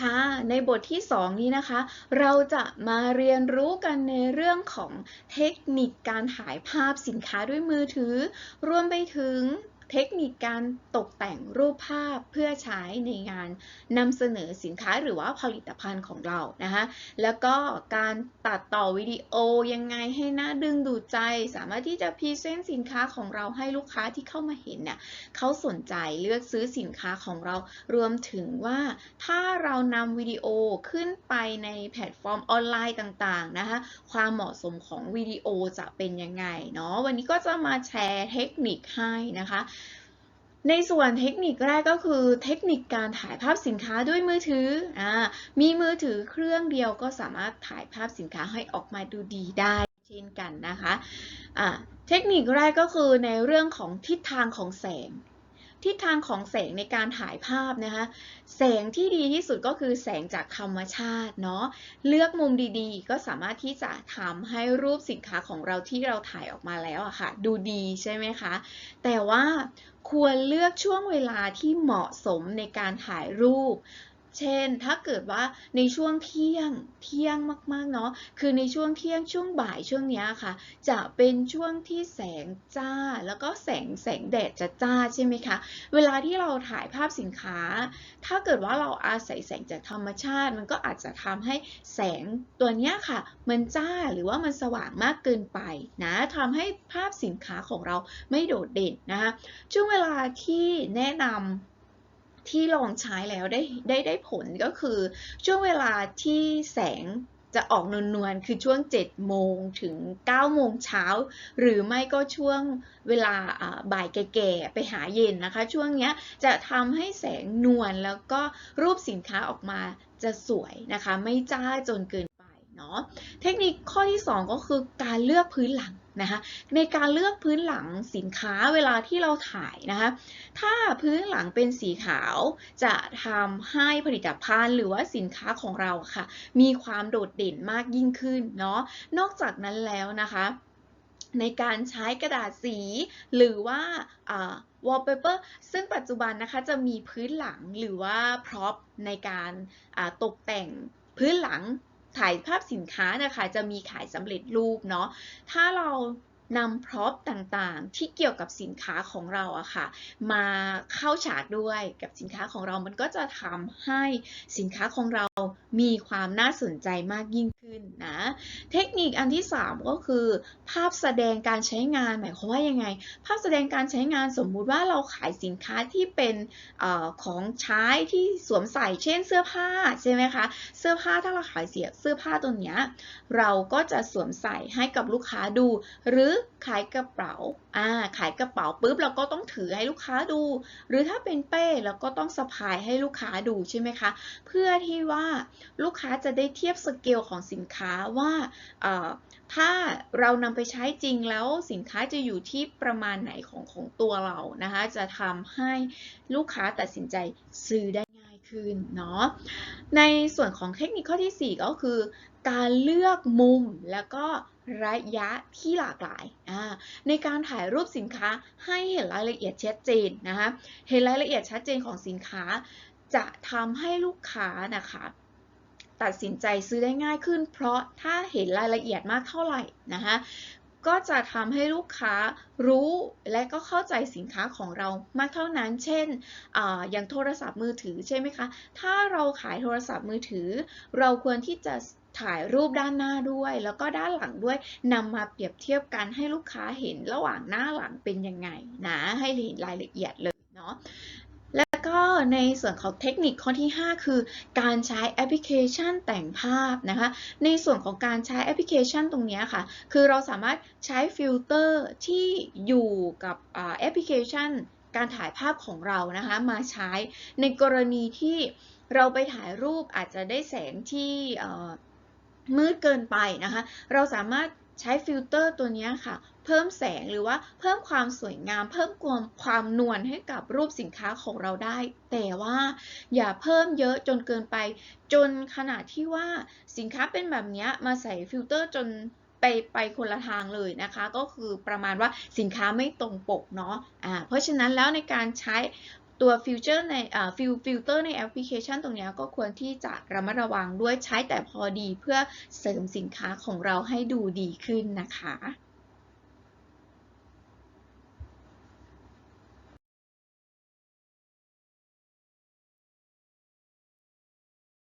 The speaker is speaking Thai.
ค่ะ ในบทที่ 2 นี้นะคะ เราจะมาเรียนรู้กันในเรื่องของเทคนิคการถ่ายภาพสินค้าด้วยมือถือ รวมไปถึง เทคนิคการตกแต่งรูปภาพเพื่อใช้ในงานนำเสนอสินค้าหรือว่าผลิตภัณฑ์ของเรานะคะแล้วก็การตัดต่อวิดีโอยังไงให้น่าดึงดูดใจ สามารถที่จะพรีเซนต์สินค้าของเราให้ลูกค้าที่เข้ามาเห็นเนี่ยเขาสนใจเลือกซื้อสินค้าของเรารวมถึงว่าถ้าเรานำวิดีโอขึ้นไปในแพลตฟอร์มออนไลน์ต่างๆนะคะความเหมาะสมของวิดีโอจะเป็นยังไงเนาะวันนี้ก็จะมาแชร์เทคนิคให้นะคะ ในส่วนเทคนิคแรกก็คือเทคนิคการถ่ายภาพสินค้าด้วยมือถืออ่ามีมือถือเครื่องเดียวก็สามารถถ่ายภาพสินค้าให้ออกมาดูดีได้เช่นกันนะคะอ่าเทคนิคแรกก็คือในเรื่องของทิศทางของแสง ทิศทางของแสงในการถ่ายภาพนะคะ แสงที่ดีที่สุดก็คือแสงจากธรรมชาติเนาะ เลือกมุมดีๆ ก็สามารถที่จะทำให้รูปสินค้าของเราที่เราถ่ายออกมาแล้วอะค่ะ ดูดีใช่ไหมคะ แต่ว่าควรเลือกช่วงเวลาที่เหมาะสมในการถ่ายรูป เช่น ถ้าเกิดว่าในช่วงเที่ยง เที่ยงมากๆ เนาะ คือในช่วงเที่ยง ช่วงบ่าย ช่วงเนี้ยค่ะ จะเป็นช่วงที่แสงจ้า แล้วก็แสง แสงแดดจะจ้าใช่ไหมคะ เวลาที่เราถ่ายภาพสินค้า ถ้าเกิดว่าเราอาศัยแสงจากธรรมชาติ มันก็อาจจะทำให้แสงตัวเนี้ยค่ะ มันจ้า หรือว่ามันสว่างมากเกินไปนะทำให้ภาพสินค้าของเราไม่โดดเด่นนะคะ ช่วงเวลาที่แนะนำ ที่ลองใช้แล้วได้ได้ได้ผลก็คือ ช่วงเวลาที่แสงจะออกนวลๆ คือช่วง 7 โมงถึง 9 โมงเช้า หรือไม่ก็ช่วงเวลาบ่ายแก่ๆ ไปหาเย็นนะคะ ช่วงนี้จะทำให้แสงนวลแล้วก็รูปสินค้าออกมาจะสวยนะคะ ไม่จ้าจนเกิน เนาะเทคนิคข้อที่ 2 ก็คือการเลือกพื้นหลังนะคะในการเลือกพื้นหลังสินค้าเวลาที่เราถ่ายนะคะถ้าพื้นหลังเป็นสีขาว จะทำให้ผลิตภัณฑ์หรือว่าสินค้าของเราค่ะ มีความโดดเด่นมากยิ่งขึ้นเนาะนอกจากนั้นแล้วนะคะในการใช้กระดาษสีหรือว่า wallpaper ซึ่งปัจจุบันนะคะจะมีพื้นหลังหรือว่าพร็อพในการตกแต่งพื้นหลัง ถ่ายภาพสินค้านะคะจะมีขายสำเร็จรูปเนาะถ้าเรา นำพร็อพต่างๆ ที่เกี่ยวกับสินค้าของเราอะค่ะ มาเข้าฉากด้วยกับสินค้าของเรา มันก็จะทำให้สินค้าของเรามีความน่าสนใจมากยิ่งขึ้นนะ เทคนิคอันที่ 3 ก็คือ ภาพแสดงการใช้งาน หมายความว่ายังไง ภาพแสดงการใช้งานสมมุติว่าเราขายสินค้าที่เป็นออของใช้ที่สวมใส่เช่นเสื้อผ้าใช่ไหมคะ เสื้อผ้าถ้าเราขายเสียเสื้อผ้าตัวเนี้ยเราก็จะสวมใส่ให้กับลูกค้าดู หรือขายกระเป๋า อ่า ขายกระเป๋าปุ๊บเราก็ต้องถือให้ลูกค้าดู หรือถ้าเป็นเป้เราก็ต้องสะพายให้ลูกค้าดูใช่ไหมคะ เพื่อที่ว่าลูกค้าจะได้เทียบสเกลของสินค้าว่าถ้าเรานำไปใช้จริงแล้วสินค้าจะอยู่ที่ประมาณไหนของของตัวเรานะคะ จะทำให้ลูกค้าตัดสินใจซื้อได้ ขึ้นเนาะในส่วนของเทคนิคข้อที่ 4 ก็คือ การเลือกมุมแล้วก็ระยะที่หลากหลายในการถ่ายรูปสินค้าให้เห็นรายละเอียดชัดเจนนะคะเห็นรายละเอียดชัดเจนของสินค้า จะทำให้ลูกค้านะคะตัดสินใจซื้อได้ง่ายขึ้น เพราะถ้าเห็นรายละเอียดมากเท่าไหร่นะคะ ก็จะทำให้ลูกค้ารู้และก็เข้าใจสินค้าของเรามากเท่านั้น เช่นออย่างโทรศัพท์มือถือใช่ไหมคะ ถ้าเราขายโทรศัพท์มือถือ เราควรที่จะถ่ายรูปด้านหน้าด้วย แล้วก็ด้านหลังด้วยนำมาเปรียบเทียบกันให้ลูกค้าเห็นระหว่างหน้าหลังเป็นยังไงนะให้เห็นรายละเอียดเลยเนาะ แล้วก็ในส่วนของเทคนิคข้อที่ 5 คือ การใช้แอปพลิเคชันแต่งภาพนะคะ ในส่วนของการใช้แอปพลิเคชันตรงนี้ค่ะ คือเราสามารถใช้ฟิลเตอร์ที่อยู่กับแอปพลิเคชัน การถ่ายภาพของเรานะคะ มาใช้ในกรณีที่เราไปถ่ายรูปอาจจะได้แสงที่มืดเกินไปนะคะ เราสามารถ ใช้ฟิลเตอร์ตัวนี้ค่ะ เพิ่มแสงหรือว่าเพิ่มความสวยงาม เพิ่มความความนวลให้กับรูปสินค้าของเราได้ แต่ว่าอย่าเพิ่มเยอะจนเกินไป จนขนาดที่ว่าสินค้าเป็นแบบนี้มาใส่ฟิลเตอร์จนไปไปคนละทางเลยนะคะ ก็คือประมาณว่าสินค้าไม่ตรงปกเนาะะเพราะฉะนั้นแล้วในการใช้ ตัวฟิลเตอร์ในฟิลฟิลเตอร์ในแอปพลิเคชันตรงนี้ก็ควรที่จะระมัดระวังด้วยใช้แต่พอดีเพื่อเสริมสินค้าของเราให้ดูดีขึ้นนะคะ